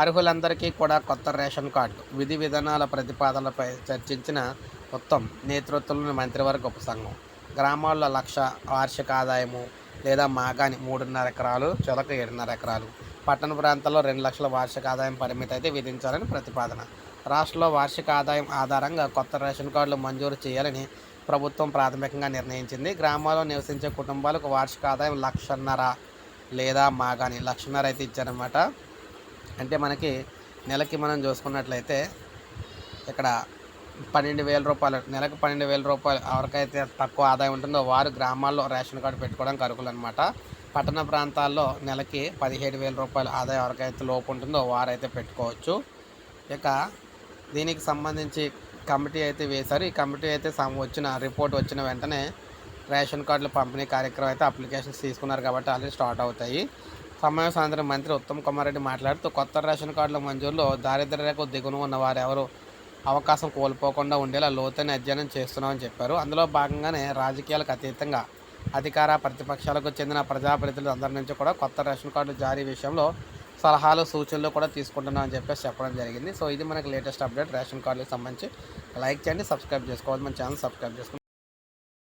అర్హులందరికీ కూడా కొత్త ration card విధి విధానాల ప్రతిపాదనలపై చర్చించిన మొత్తం నేతృత్వంలోని మంత్రివర్గ ఉపసంఘం గ్రామాల్లో లక్ష వార్షిక ఆదాయము లేదా మాగాని మూడున్నర ఎకరాలు చొలక ఏడున్నర ఎకరాలు. పట్టణ ప్రాంతాల్లో రెండు లక్షల వార్షిక ఆదాయం పరిమితి అయితే విధించాలని ప్రతిపాదన. రాష్ట్రంలో వార్షిక ఆదాయం ఆధారంగా కొత్త రేషన్ కార్డులు మంజూరు చేయాలని ప్రభుత్వం ప్రాథమికంగా నిర్ణయించింది. గ్రామాల్లో నివసించే కుటుంబాలకు వార్షిక ఆదాయం లక్షన్నర లేదా మాగాని లక్షన్నర అయితే ఇచ్చారనమాట అంటే మనకి నెలకి మనం చూసుకున్నట్లయితే ఇక్కడ పన్నెండు వేల రూపాయలు నెలకు పన్నెండు వేల రూపాయలు ఎవరికైతే తక్కువ ఆదాయం ఉంటుందో వారు గ్రామాల్లో రేషన్ కార్డు పెట్టుకోవడానికి అర్హులు అనమాట పట్టణ ప్రాంతాల్లో నెలకి పదిహేడు వేల రూపాయలు ఆదాయం ఎవరికైతే లోపు ఉంటుందో వారైతే పెట్టుకోవచ్చు. ఇక దీనికి సంబంధించి కమిటీ అయితే వేశారు. ఈ కమిటీ అయితే వచ్చిన రిపోర్ట్ వచ్చిన వెంటనే రేషన్ కార్డుల పంపిణీ కార్యక్రమం అయితే అప్లికేషన్స్ తీసుకున్నారు కాబట్టి ఆల్రెడీ స్టార్ట్ అవుతాయి. సమావేశానంతరం మంత్రి ఉత్తమ్ కుమార్ రెడ్డి మాట్లాడుతూ కొత్త రేషన్ కార్డుల మంజూరులో దారిద్ర్య రేఖ దిగున ఉన్న వారెవరు అవకాశం కోల్పోకుండా ఉండేలా లోతైన అధ్యయనం చేస్తున్నామని చెప్పారు. అందులో భాగంగానే రాజకీయాలకు అతీతంగా అధికార ప్రతిపక్షాలకు చెందిన ప్రజాప్రతినిధులు అందరి నుంచి కూడా కొత్త రేషన్ కార్డు జారీ విషయంలో సలహాలు సూచనలు కూడా తీసుకుంటున్నామని చెప్పేసి చెప్పడం జరిగింది. సో ఇది మనకి లేటెస్ట్ అప్డేట్. రేషన్ కార్డులకు సంబంధించి లైక్ చేయండి సబ్స్క్రైబ్ చేసుకోవాలి. మన ఛానల్ సబ్స్క్రైబ్ చేసుకోండి.